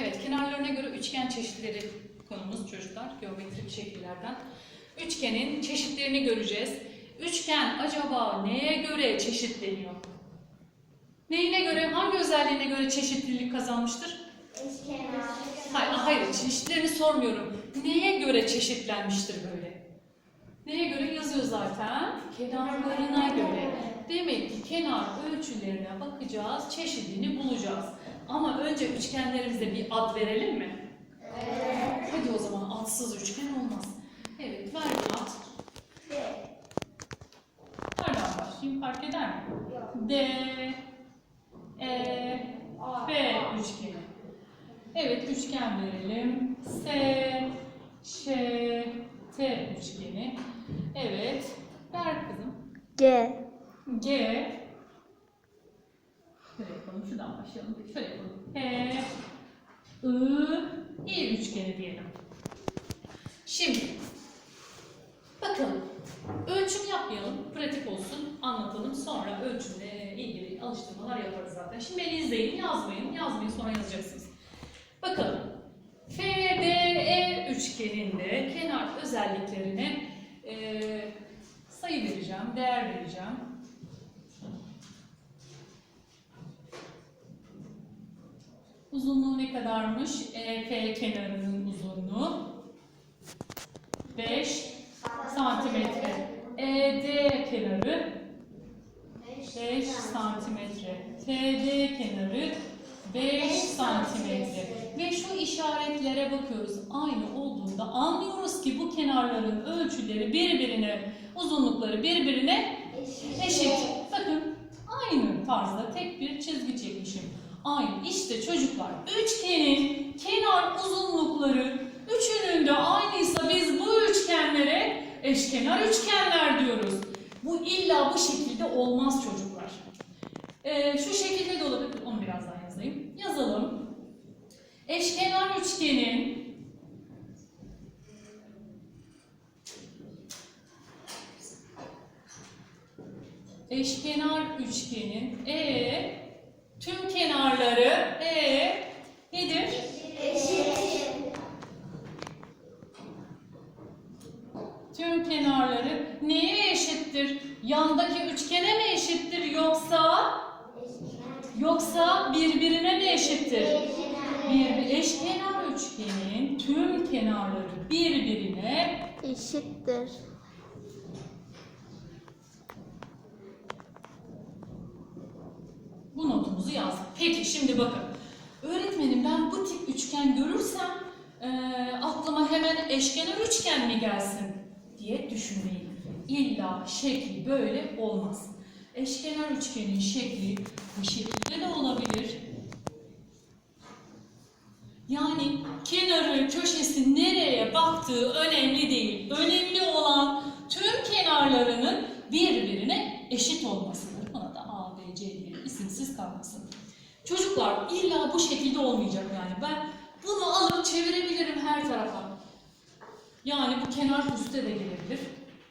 Evet, kenarlarına göre üçgen çeşitleri konumuz çocuklar, geometrik şekillerden. Üçgenin çeşitlerini göreceğiz. Üçgen acaba neye göre çeşitleniyor? Neyine göre, hangi özelliğine göre çeşitlilik kazanmıştır? Eşkenar. Hayır, hayır, çeşitlerini sormuyorum. Neye göre çeşitlenmiştir böyle? Neye göre yazıyor zaten? Kenarlarına göre. Demek ki kenar ölçülerine bakacağız, çeşidini bulacağız. Ama önce üçgenlerimize bir ad verelim mi? Evet. Hadi o zaman adsız üçgen olmaz. Evet, ver bir ad. Nereden başlayayım fark eder mi? D, E, B üçgeni. Evet, üçgen verelim. S, Ş, T üçgeni. Evet, ver kızım. G, G. Şöyle yapalım, şuradan başlayalım. Şöyle H, I, üçgeni diyelim. Şimdi, bakalım. Ölçüm yapmayalım, pratik olsun, anlatalım. Sonra ölçümle ilgili alıştırmalar yaparız zaten. Şimdi beni izleyin, yazmayın. Yazmayın, sonra yazacaksınız. Bakalım. FDE üçgeninde kenar özelliklerine eee, sayı vereceğim, değer vereceğim. Uzunluğu ne kadarmış? EF kenarının uzunluğu 5 santimetre. ED kenarı 5 santimetre. TD kenarı 5 santimetre. Ve şu işaretlere bakıyoruz. Aynı olduğunda anlıyoruz ki bu kenarların ölçüleri birbirine, uzunlukları birbirine eşit. Bakın aynı tarzda tek bir çizgi çekmişim. Aynı. İşte çocuklar üçgenin kenar uzunlukları üçünün de aynıysa biz bu üçgenlere eşkenar üçgenler diyoruz. Bu illa bu şekilde olmaz çocuklar. Ee, şu şekilde de olabilir. Onu biraz daha yazayım. Yazalım. Eşkenar üçgenin eşkenar üçgenin e tüm kenarları e nedir? Eşit. Tüm kenarları neye eşittir? Yandaki üçgene mi eşittir yoksa yoksa birbirine mi eşittir? Bir eşkenar üçgenin tüm kenarları birbirine eşittir. Yazdık. Peki şimdi bakın. Öğretmenim ben bu tip üçgen görürsem eee, aklıma hemen eşkenar üçgen mi gelsin diye düşünmeyin. İlla şekli böyle olmaz. Eşkenar üçgenin şekli bu şekilde de olabilir. Yani kenarı, köşesi nereye baktığı önemli değil. Önemli olan tüm kenarlarının birbirine eşit olmasıdır. Buna da A, B, C diye isimsiz kalmasın. Çocuklar illa bu şekilde olmayacak yani. Ben bunu alıp çevirebilirim her tarafa. Yani bu kenar üste de gelebilir.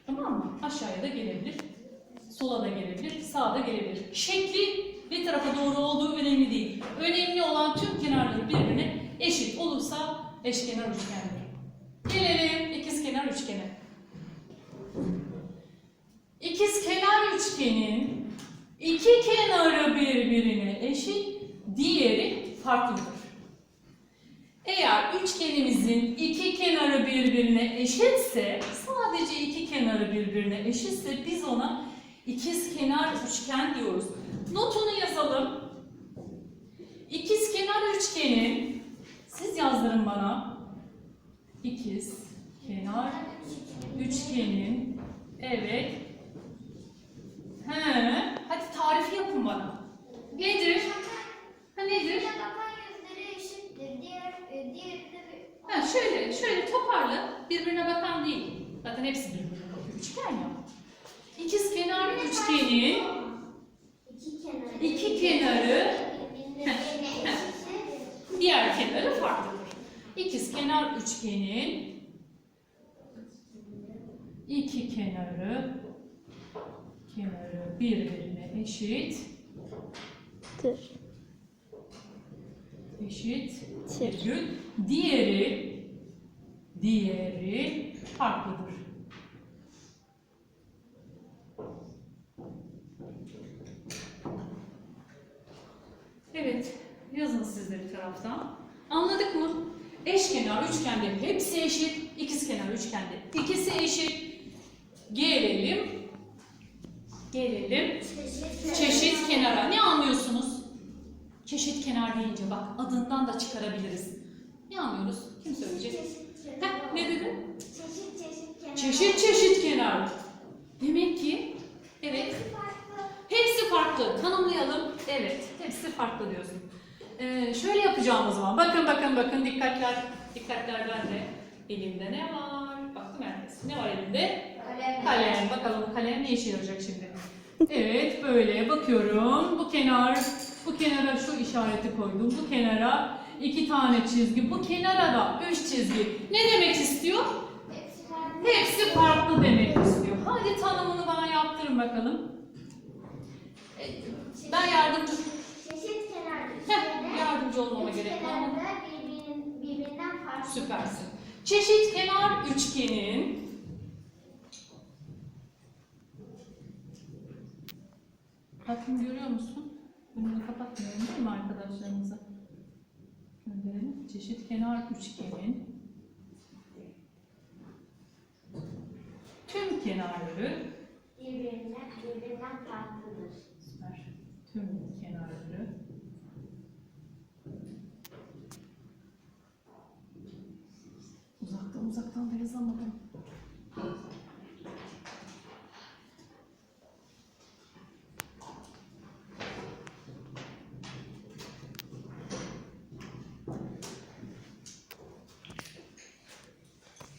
Tamam mı? Aşağıya da gelebilir. Sola da gelebilir, sağa da gelebilir. Şekli bir tarafa doğru olduğu önemli değil. Önemli olan tüm kenarları birbirine eşit olursa eşkenar üçgendir. Gelelim ikizkenar üçgene. İkizkenar üçgenin iki kenarı birbirine eşit, diğeri farklıdır. Eğer üçgenimizin iki kenarı birbirine eşitse, sadece iki kenarı birbirine eşitse biz ona ikizkenar üçgen diyoruz. Notunu yazalım. İkizkenar üçgenin, siz yazdırın bana. İkizkenar üçgenin, evet. He, hadi tarifi yapın bana. Nedir? Ha nedir? Bakan yüzleri eşittir. Diğer, e, diğeri de bir- Ha şöyle, şöyle toparla. Birbirine bakan değil. Zaten hepsi birbirine bakıyor. Üçgen ya. İkiz kenar üçgenin İki kenarı. İki kenarı- birbirine eşittir. diğer kenarı farklıdır. İkiz kenar üçgenin iki kenarı kenarı birbirine eşit Tir. eşit Tir. virgül. Diğeri diğeri farklıdır. Evet, yazın siz de bir taraftan. Anladık mı? Eşkenar üçgende hepsi eşit, ikizkenar üçgende ikisi eşit. Gelelim, gelelim çeşit kenara. Ne anlıyorsunuz? Çeşit kenar deyince bak adından da çıkarabiliriz. Ne anlıyoruz? Kim söyleyecek? Heh, ne dedin? Çeşit çeşit kenar. Çeşit çeşit kenar. Demek ki evet Hepsi farklı. hepsi farklı. Tanımlayalım. Evet hepsi farklı diyorsun. Ee, şöyle yapacağım o zaman. Bakın bakın bakın dikkatler dikkatler bende. Elimde ne var? Baktım herkes. Ne var elimde? Öyle Kalem. Bakalım kalem ne işe yarayacak şimdi? Evet böyle bakıyorum. Bu kenar, bu kenara şu işareti koydum. Bu kenara iki tane çizgi. Bu kenara da üç çizgi. Ne demek istiyor? Hepsi farklı. Hepsi farklı demek istiyor. Hadi tanımını bana yaptırın bakalım. Ben yardımcı Çeşit kenar Heh, üçgene. Yardımcı olmama gerek var mı? da birbirinin- birbirinden farklı. Süpersin. Çeşit kenar üçgenin Bakın görüyor musun? Bunu kapatmıyorum değil mi arkadaşlarımıza? Gönderelim. Çeşit kenar üçgenin tüm kenarları Aynı